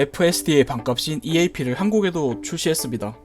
FSD의 반값인 EAP를 한국에도 출시했습니다.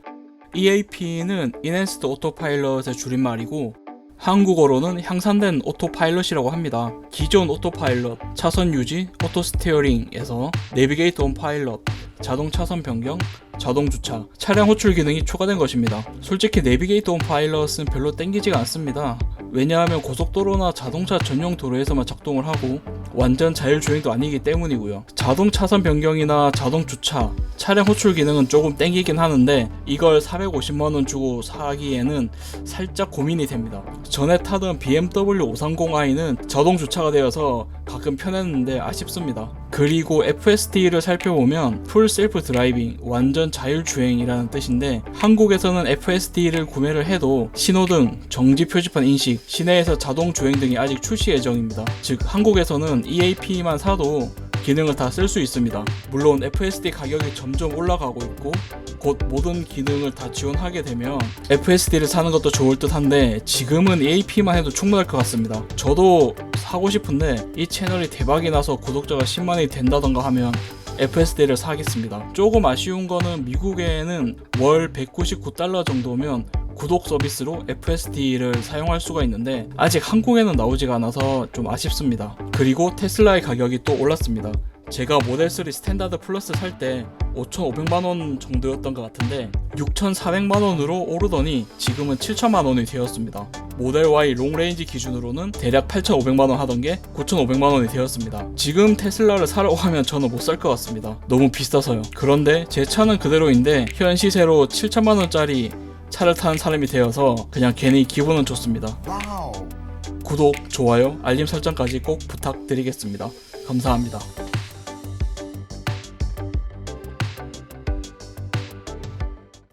EAP는 Enhanced Autopilot의 줄임말이고 한국어로는 향상된 오토파일럿이라고 합니다. 기존 오토파일럿, 차선 유지, 오토 스티어링에서 내비게이트 온 파일럿, 자동 차선 변경, 자동 주차, 차량 호출 기능이 추가된 것입니다. 솔직히 내비게이트 온 파일럿은 별로 땡기지가 않습니다. 왜냐하면 고속도로나 자동차 전용 도로에서만 작동을 하고 완전 자율주행도 아니기 때문이고요. 자동 차선 변경이나 자동 주차, 차량 호출 기능은 조금 땡기긴 하는데 이걸 450만원 주고 사기에는 살짝 고민이 됩니다. 전에 타던 BMW 530i는 자동 주차가 되어서 가끔 편했는데 아쉽습니다. 그리고 FSD를 살펴보면 풀 셀프 드라이빙, 완전 자율주행이라는 뜻인데 한국에서는 FSD를 구매를 해도 신호등, 정지 표지판 인식, 시내에서 자동 주행 등이 아직 출시 예정입니다. 즉 한국에서는 EAP만 사도 기능을 다 쓸 수 있습니다. 물론 FSD 가격이 점점 올라가고 있고 곧 모든 기능을 다 지원하게 되면 FSD를 사는 것도 좋을 듯 한데 지금은 EAP만 해도 충분할 것 같습니다. 저도 사고 싶은데 이 채널이 대박이 나서 구독자가 10만이 된다던가 하면 FSD를 사겠습니다. 조금 아쉬운 거는 미국에는 월 199달러 정도면 구독 서비스로 FSD를 사용할 수가 있는데 아직 한국에는 나오지가 않아서 좀 아쉽습니다. 그리고 테슬라의 가격이 또 올랐습니다. 제가 모델 3 스탠다드 플러스 살 때 5,500만 원 정도였던 것 같은데 6,400만 원으로 오르더니 지금은 7천만 원이 되었습니다. 모델 Y 롱레인지 기준으로는 대략 8,500만 원 하던 게 9,500만 원이 되었습니다. 지금 테슬라를 사려고 하면 저는 못 살 것 같습니다. 너무 비싸서요. 그런데 제 차는 그대로인데 현 시세로 7천만 원짜리 차를 타는 사람이 되어서 그냥 괜히 기분은 좋습니다. 구독, 좋아요, 알림 설정까지 꼭 부탁드리겠습니다. 감사합니다.